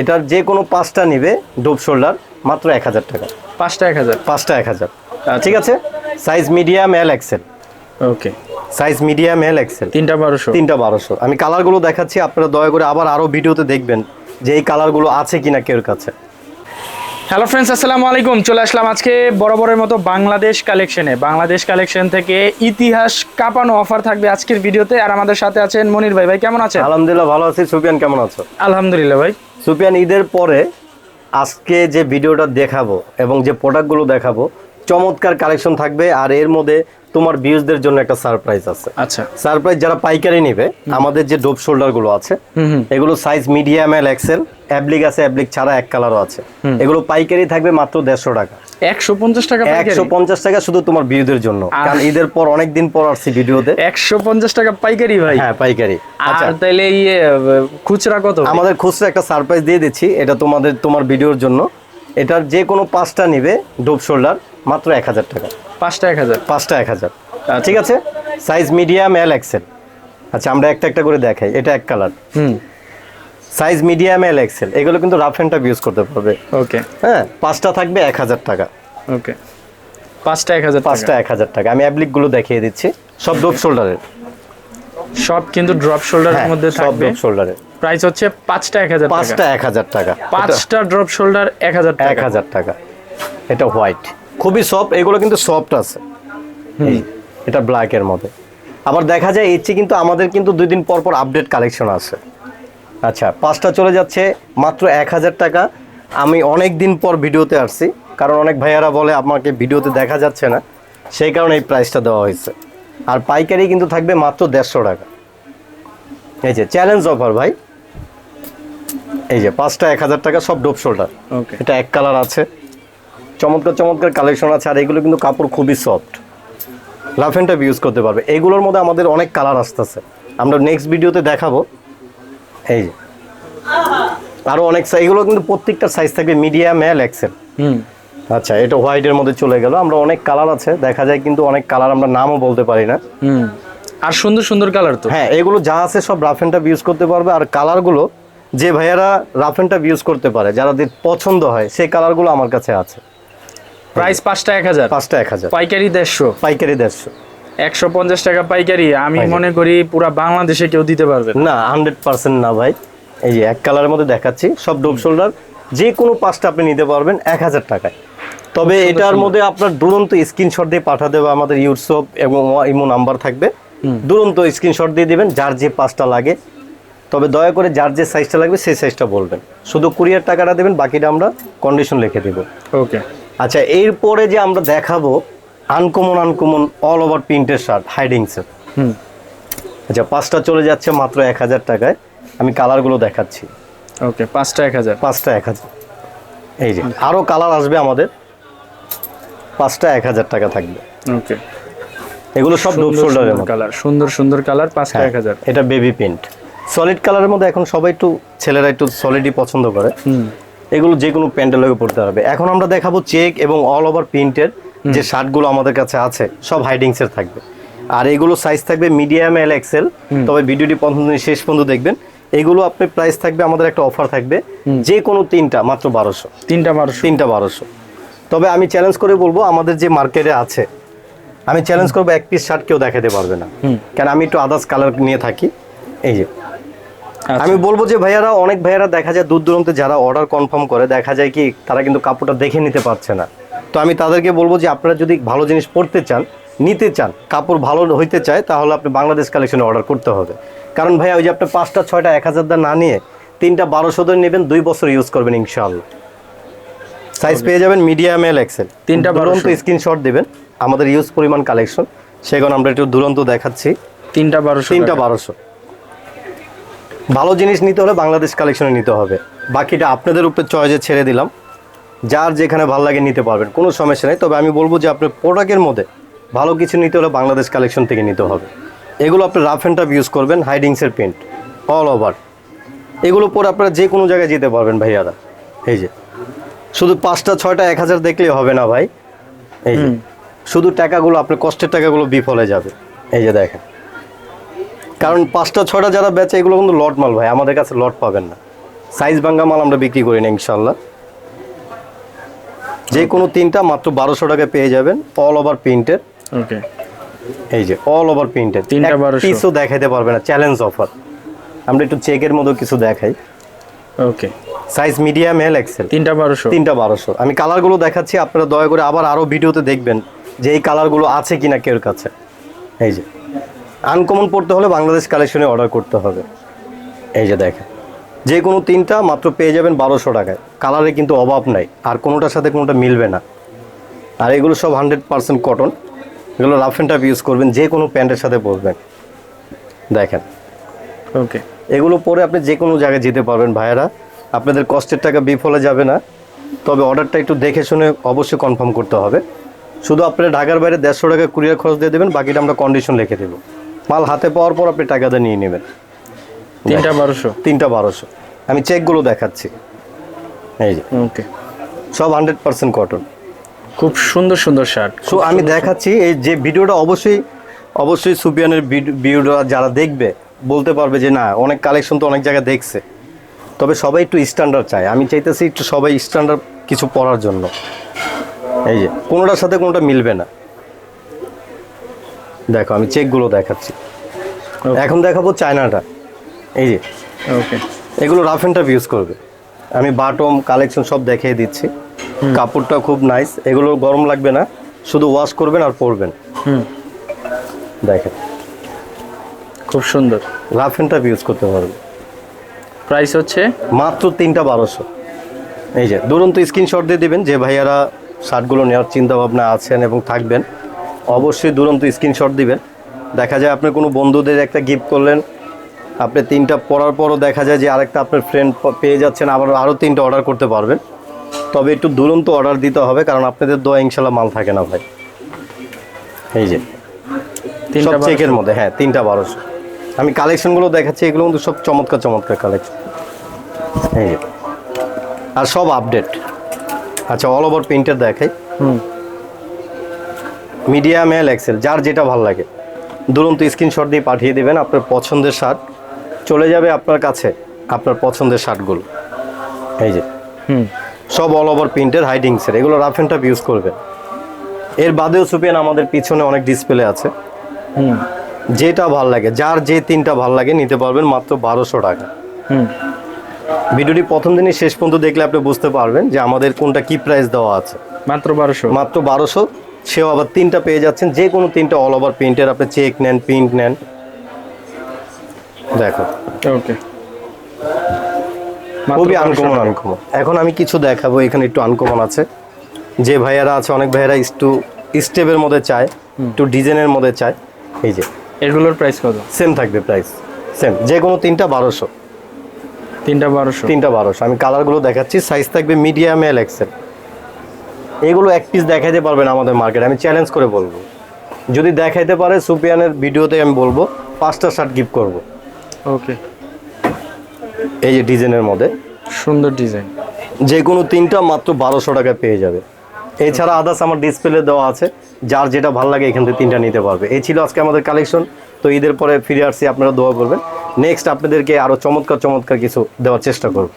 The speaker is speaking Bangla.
এটার যে কোনো পাঁচটা নিবে ডোব শোল্ডার মাত্র এক হাজার টাকা। পাঁচটা এক হাজার? পাঁচটা এক হাজার। ঠিক আছে? Size medium L XL okay. Size medium L XL তিনটা বারোশো? তিনটা বারোশো। আমি কালারগুলো দেখাচ্ছি আপনারা দয়া করে আবার আরও ভিডিওতে দেখবেন যে এই কালারগুলো আছে কিনা কেউ কাছে। হ্যালো ফ্রেন্ডস আসসালামু আলাইকুম। চলে আসলাম আজকে বরাবরের মতো বাংলাদেশ কালেকশনে। বাংলাদেশ কালেকশন থেকে ইতিহাস কাঁপানো অফার থাকবে আজকের ভিডিওতে। আর আমাদের সাথে আছেন মনির ভাই। ভাই কেমন আছেন? আলহামদুলিল্লাহ ভালো আছি। সুফিয়ান কেমন আছো? আলহামদুলিল্লাহ ভাই। সুপিয়ান ঈদের পরে আজকে যে ভিডিওটা দেখাবো এবং যে প্রোডাক্টগুলো দেখাবো চমৎকার কালেকশন থাকবে আর এর মধ্যে তোমার ভিউজদের জন্য একটা সারপ্রাইজ আছে। আচ্ছা। সারপ্রাইজ যারা পাইকারি নেবে আমাদের যে ডোপ শোল্ডারগুলো আছে এগুলো size medium L XL oblique আছে অ্যাবলিক ছাড়া এক কালারও আছে। এগুলো পাইকারি থাকবে মাত্র দেড়শো টাকা। একশো পঞ্চাশ টাকা একশো পঞ্চাশ টাকা শুধু তোমার ভিউদের জন্য। কারণ ঈদের পর অনেক দিন পর আসছি ভিডিওতে। একশো পঞ্চাশ টাকা পাইকারি ভাই? হ্যাঁ পাইকারি। আচ্ছা। তাইলে ইয়ে খুচরা কত? আমাদের খুচরা একটা সারপ্রাইজ দিয়ে দিচ্ছি। এটা তোমাদের তোমার ভিডিওর জন্য। এটার যে কোনো পাঁচটা নিবে ডোপ শোল্ডার। মাত্র এক হাজার টাকা। পাঁচটা এক হাজার। পাঁচটা এক হাজার। ঠিক আছে? সাইজ মিডিয়াম এল এক্সেল আচ্ছা আমরা একটা একটা করে দেখাই। এটা এক কালার হুম। সাইজ মিডিয়াম এল এক্সেল এগুলো কিন্তু রাফ অ্যান্ড টাফ ইউজ করতে পারবে। ওকে হ্যাঁ পাঁচটা থাকবে এক হাজার টাকা। ওকে পাঁচটা এক হাজার পাঁচটা এক হাজার টাকা। আমি অ্যাপ্লিকগুলো দেখিয়ে দিচ্ছি। সব ডোপ শোল্ডারের সব কিন্তু ড্রপ শোল্ডারের হ্যাঁ মধ্যে সব থাকবে। ডোপ শোল্ডারের প্রাইস হচ্ছে পাঁচটা এক হাজার পাঁচটা এক হাজার টাকা। পাঁচটা ড্রপ শোল্ডার এক হাজার এক হাজার টাকা। এটা হোয়াইট খুবই সফট এগুলো কিন্তু সফট আছে। এটা ব্ল্যাক এর মধ্যে। আবার দেখা যায় এর চেয়ে কিন্তু আমাদের কিন্তু দুই দিন পর পর আপডেট কালেকশন আছে। আচ্ছা পাঁচটা চলে যাচ্ছে মাত্র এক হাজার টাকা। আমি অনেক দিন পর ভিডিওতে আসছি কারণ অনেক ভাইয়ারা বলে আমাকে ভিডিওতে দেখা যাচ্ছে না। সেই কারণে এই প্রাইসটা দেওয়া হয়েছে। আর পাইকারি কিন্তু থাকবে মাত্র দেড়শো টাকা। এই যে চ্যালেঞ্জ অফার ভাই। এই যে পাঁচটা এক হাজার টাকা সব ডোপ শোল্ডার ওকে এটা এক কালার আছে। চমৎকার চমৎকার কালেকশন আছে আর এগুলো কিন্তু কাপড় খুবই সফট লাফ অ্যান্ড টাইপ ইউজ করতে পারবে। এগুলোর মধ্যে আমাদের অনেক কালার আসতেছে। আমরা নেক্সট ভিডিওতে দেখাবো। এই যে। আরও অনেক এগুলো কিন্তু প্রত্যেকটা সাইজ থাকবে মিডিয়াম এল এক্সেল হুম। আচ্ছা এটা হোয়াইটের মধ্যে চলে গেল। আমরা অনেক কালার আছে দেখা যায় কিন্তু অনেক কালার আমরা নামও বলতে পারি না। হুম। আর সুন্দর সুন্দর কালার তো। হ্যাঁ এগুলো যা আছে সব রাফ অ্যান্ড ইউজ করতে পারবে আর কালারগুলো যে ভাইয়ারা রাফ অ্যান্ড ইউজ করতে পারে যাদের পছন্দ হয় সেই কালারগুলো আমার কাছে আছে। প্রাইস পাঁচটা এক হাজার। পাঁচটা এক হাজার। পাইকারি দেড়শো। পাইকারি দেড়শো। একশো পঞ্চাশ টাকা পাইকারি আমি মনে করি পুরা বাংলাদেশে কেউ দিতে পারবে না। হান্ড্রেড পার্সেন্ট না ভাই। এই যে এক কালারের মধ্যে দেখাচ্ছি সব ডোপ শোল্ডার। যে কোনো পাঁচটা আপনি নিতে পারবেন এক হাজার টাকায়। তবে এটার মধ্যে আপনার দুরন্ত স্ক্রিনশট দিয়ে পাঠাতে হবে আমাদের ইউটসপ এবং ইমো নাম্বার থাকবে। দুরন্ত স্ক্রিনশট দিয়ে দিবেন যার যে পাঁচটা লাগে। তবে দয়া করে যার যে সাইজটা লাগবে সেই সাইজটা বলবেন। শুধু কুরিয়ার টাকাটা দেবেন বাকিটা আমরা কন্ডিশন লিখে দেবো। ওকে আচ্ছা এরপরে যে আমরা দেখাবো আনকমন আনকমন অল ওভার প্রিন্টের শার্ট হাইডিংসের হুম। আচ্ছা পাঁচটা চলে যাচ্ছে মাত্র এক হাজার টাকায়। আমি কালারগুলো দেখাচ্ছি। ওকে পাঁচটা এক হাজার। পাঁচটা এক হাজার। এই যে আরও কালার আসবে আমাদের। পাঁচটা এক হাজার টাকা থাকবে। ওকে। এগুলো সব ডোপ শোল্ডারের কালার সুন্দর সুন্দর কালার পাঁচটা হ্যাঁ, এক হাজার। এটা বেবি প্রিন্ট সলিড কালারের মধ্যে এখন সবাই একটু ছেলেরা একটু সলিডই পছন্দ করে। হুম। এগুলো যে কোনো প্যান্টের পড়তে হবে এখন আমরা দেখাবো চেক এবং অল ওভার প্রিন্টের যে শার্টগুলো আমাদের কাছে আছে সব হাইডিংসের থাকবে। আর এগুলো সাইজ থাকবে মিডিয়াম এল এক্সেল তবে ভিডিওটি পর্যন্ত শেষ পর্যন্ত দেখবেন। এগুলো আপনি প্রাইস থাকবে আমাদের একটা অফার থাকবে যে কোনো তিনটা মাত্র বারোশো। তিনটা বারোশো। তিনটা বারোশো। তবে আমি চ্যালেঞ্জ করে বলব আমাদের যে মার্কেটে আছে আমি চ্যালেঞ্জ করব এক পিস শার্ট কেউ দেখাতে পারবে না। কেন আমি একটু আদার্স কালার নিয়ে থাকি। এই যে। আমি বলব যে ভাইয়ারা অনেক ভাইয়ারা দেখা যায় দূর দূরান্তে যারা অর্ডার কনফার্ম করে দেখা যায় কি তারা কিন্তু কাপড়টা দেখে নিতে পারছে না। তো আমি তাদেরকে বলব যে আপনারা যদি ভালো জিনিস পড়তে চান নিতে চান কাপড় ভালো হইতে চায় তাহলে আপনি বাংলাদেশ কালেকশনে অর্ডার করতে হবে। কারণ ভাইয়া ওই যে আপনি পাঁচটা ছয়টা এক হাজার দা না নিয়ে তিনটা বারোশো ধরে নেবেন দুই বছর ইউজ করবেন ইনশাআল্লাহ। সাইজ পেয়ে যাবেন মিডিয়াম এল এক্সেল তিনটা দুরন্ত স্ক্রিনশট দেবেন আমাদের ইউজ পরিমাণ কালেকশন সেগুলো আমরা একটু দুরন্ত দেখাচ্ছি। তিনটা বারোশো তিনটা বারোশো। ভালো জিনিস নিতে হলে বাংলাদেশ কালেকশনে নিতে হবে। বাকিটা আপনাদের উপরে চয়েসে ছেড়ে দিলাম। যার যেখানে ভালো লাগে নিতে পারবেন কোনো সমস্যা নেই। তবে আমি বলব যে আপনার প্রোডাক্টের মধ্যে ভালো কিছু নিতে হলে বাংলাদেশ কালেকশন থেকে নিতে হবে। এগুলো আপনি রাফ অ্যান্ড টাফ ইউজ করবেন হাইডিংসের প্রিন্ট অল ওভার এগুলো পরে আপনারা যে কোনো জায়গায় যেতে পারবেন ভাইয়ারা। এই যে শুধু পাঁচটা ছয়টা এক হাজার দেখলেই হবে না ভাই? এই যে শুধু টাকাগুলো আপনার কষ্টের টাকাগুলো বিফলে যাবে। এই যে দেখেন। কারণ পাঁচটা ছয়টা যারা বেচে এগুলো কিন্তু লট মাল ভাই। আমাদের কাছে লট পাবেন না। সাইজ ভাঙ্গা মাল আমরা বিক্রি করি না ইনশাল্লাহ যে কোনো তিনটা মাত্র বারোশো টাকায় পেয়ে যাবেন অল ওভার প্রিন্টের ওকে এই যে অল ওভার প্রিন্টের তিনটা 1200 পিসও দেখাইতে পারবে না চ্যালেঞ্জ অফার আমরা একটু চেকের মতো কিছু দেখাই। Okay size medium L XL তিনটা বারোশো। তিনটা বারোশো। আমি কালারগুলো দেখাচ্ছি আপনারা দয়া করে আবার আরও ভিডিওতে দেখবেন যে এই কালারগুলো আছে কিনা কেউ কাছে। এই যে। আনকমন পড়তে হলে বাংলাদেশ কালেকশনে অর্ডার করতে হবে। এই যে দেখেন যে কোনো তিনটা মাত্র পেয়ে যাবেন বারোশো টাকায়। কালারে কিন্তু অভাব নাই আর কোনোটার সাথে কোনোটা মিলবে না। আর এগুলো সব হান্ড্রেড পার্সেন্ট কটন এগুলো রাফ অ্যান্ড টাফ ইউজ করবেন যে কোনো প্যান্টের সাথে পরবেন। দেখেন। ওকে এগুলো পরে আপনি যে কোনো জায়গায় যেতে পারবেন ভাইয়েরা। আপনাদের কষ্টের টাকা বিফলে যাবে না। তবে অর্ডারটা একটু দেখে শুনে অবশ্যই কনফার্ম করতে হবে। শুধু আপনারা ঢাকার বাইরে দেড়শো টাকা কুরিয়ার খরচ দিয়ে দেবেন বাকিটা আমরা কন্ডিশন লিখে দেবো। মাল হাতে পাওয়ার পর আপনি টাকাটা নিয়ে নেবেন। তিনটা বারোশো। তিনটা বারোশো। আমি চেকগুলো দেখাচ্ছি। এই যে। ওকে। সব হান্ড্রেড পার্সেন্ট কটন খুব সুন্দর সুন্দর শার্ট সো আমি দেখাচ্ছি এই যে ভিডিওটা অবশ্যই অবশ্যই সুপিয়ানের ভিডিওটা যারা দেখবে বলতে পারবে যে না অনেক কালেকশন তো অনেক জায়গায় দেখছে। তবে সবাই একটু স্ট্যান্ডার্ড চায়। আমি চাইতেছি একটু সবাই স্ট্যান্ডার্ড কিছু পড়ার জন্য। এই যে কোনোটার সাথে কোনোটা মিলবে না। দেখো আমি চেকগুলো দেখাচ্ছি। এখন দেখাবো চায়নাটা। এই যে ওকে এগুলো রাফ অ্যান্ড টাফ ইউজ করবে। আমি বাটম কালেকশন সব দেখিয়ে দিচ্ছি। কাপড়টা খুব নাইস এগুলো গরম লাগবে না শুধু ওয়াশ করবেন আর পরবেন। হুম। দেখেন। খুব সুন্দর। রাফ অ্যান্ড টাফ ইউজ করতে পারবে প্রাইস হচ্ছে? মাত্র তিনটা বারোশো। এই যে দুরন্ত স্ক্রিনশট দিয়ে দিবেন যে ভাইয়ারা শার্টগুলো নেওয়ার চিন্তা ভাবনা আছেন এবং থাকবেন। অবশ্যই দুরন্ত স্ক্রিনশট দিবেন। দেখা যায় আপনি কোনো বন্ধুদের একটা গিফট করলেন আপনি তিনটা পরার পরও দেখা যায় যে আরেকটা আপনার ফ্রেন্ড পেয়ে যাচ্ছেন আবার আরও তিনটা অর্ডার করতে পারবেন। তবে একটু দুরন্ত অর্ডার দিতে হবে কারণ আপনাদের দোয়া ইনশাল্লাহ মাল থাকে না ভাই। এই যে সব চেকের মধ্যে হ্যাঁ তিনটা বারোশো। আমি কালেকশনগুলো দেখাচ্ছি এগুলো কিন্তু সব চমৎকার চমৎকার কালেকশন এই যে। আর সব আপডেট আচ্ছা অল ওভার প্রিন্টার দেখাই। হুম। মিডিয়াম এল এক্সেল যার যেটা ভালো লাগে। দুরন্ত স্ক্রিনশট দিয়ে পাঠিয়ে দেবেন আপনার পছন্দের শার্ট। চলে যাবে আপনার কাছে আপনার পছন্দের শার্টগুলো। এই যে। হুম। সব অল ওভার প্রিন্টের হাইডিংসের এগুলো রাফ অ্যান্ড টাফ ইউজ করবেন। এর বাদেও সুপিয়ান আমাদের পিছনে অনেক ডিসপ্লে আছে। হুম। যেটা ভালো লাগে যার যে তিনটা ভালো লাগে নিতে পারবেন মাত্র বারোশো টাকা। হুম। ভিডিওটি প্রথম দিনই শেষ পর্যন্ত দেখলে আপনি বুঝতে পারবেন যে আমাদের কোনটা কি প্রাইস দেওয়া আছে। মাত্র বারোশো। মাত্র বারোশো। সেও আবার তিনটা পেয়ে যাচ্ছেন। যে কোনো তিনটা অল ওভার প্রিন্টের আপনি চেক নেন প্রিন্ট নেন। দেখো। ওকে খুবই আনকমন আনকমন এখন আমি কিছু দেখাবো এখানে একটু আনকমন আছে। যে ভাইয়ারা আছে অনেক ভাইয়ারা একটু স্টেপের মধ্যে চায় একটু ডিজাইনের মধ্যে চায়। এই যে। এগুলোর প্রাইস কত? সেম থাকবে প্রাইস সেম যে কোনো তিনটা বারোশো। তিনটা বারোশো। তিনটা বারোশো। আমি কালারগুলো দেখাচ্ছি। সাইজ থাকবে মিডিয়াম এল এক্সেল এগুলো এক পিস দেখাইতে পারবেন আমাদের মার্কেটে আমি চ্যালেঞ্জ করে বলব। যদি দেখাইতে পারে সুপিয়ানের ভিডিওতে আমি বলব পাঁচটা শার্ট গিফট করব। ওকে এই যে ডিজাইনের মধ্যে। সুন্দর ডিজাইন। যে কোনো তিনটা মাত্র বারোশো টাকায় পেয়ে যাবে। এছাড়া আদার্স আমার ডিসপ্লে দেওয়া আছে। যার যেটা ভালো লাগে এখান থেকে তিনটা নিতে পারবে। এই ছিল আজকে আমাদের কালেকশন তো ঈদের পরে ফিরে আসছি আপনারা দোয়া করবেন। নেক্সট আপনাদেরকে আরও চমৎকার চমৎকার কিছু দেওয়ার চেষ্টা করব।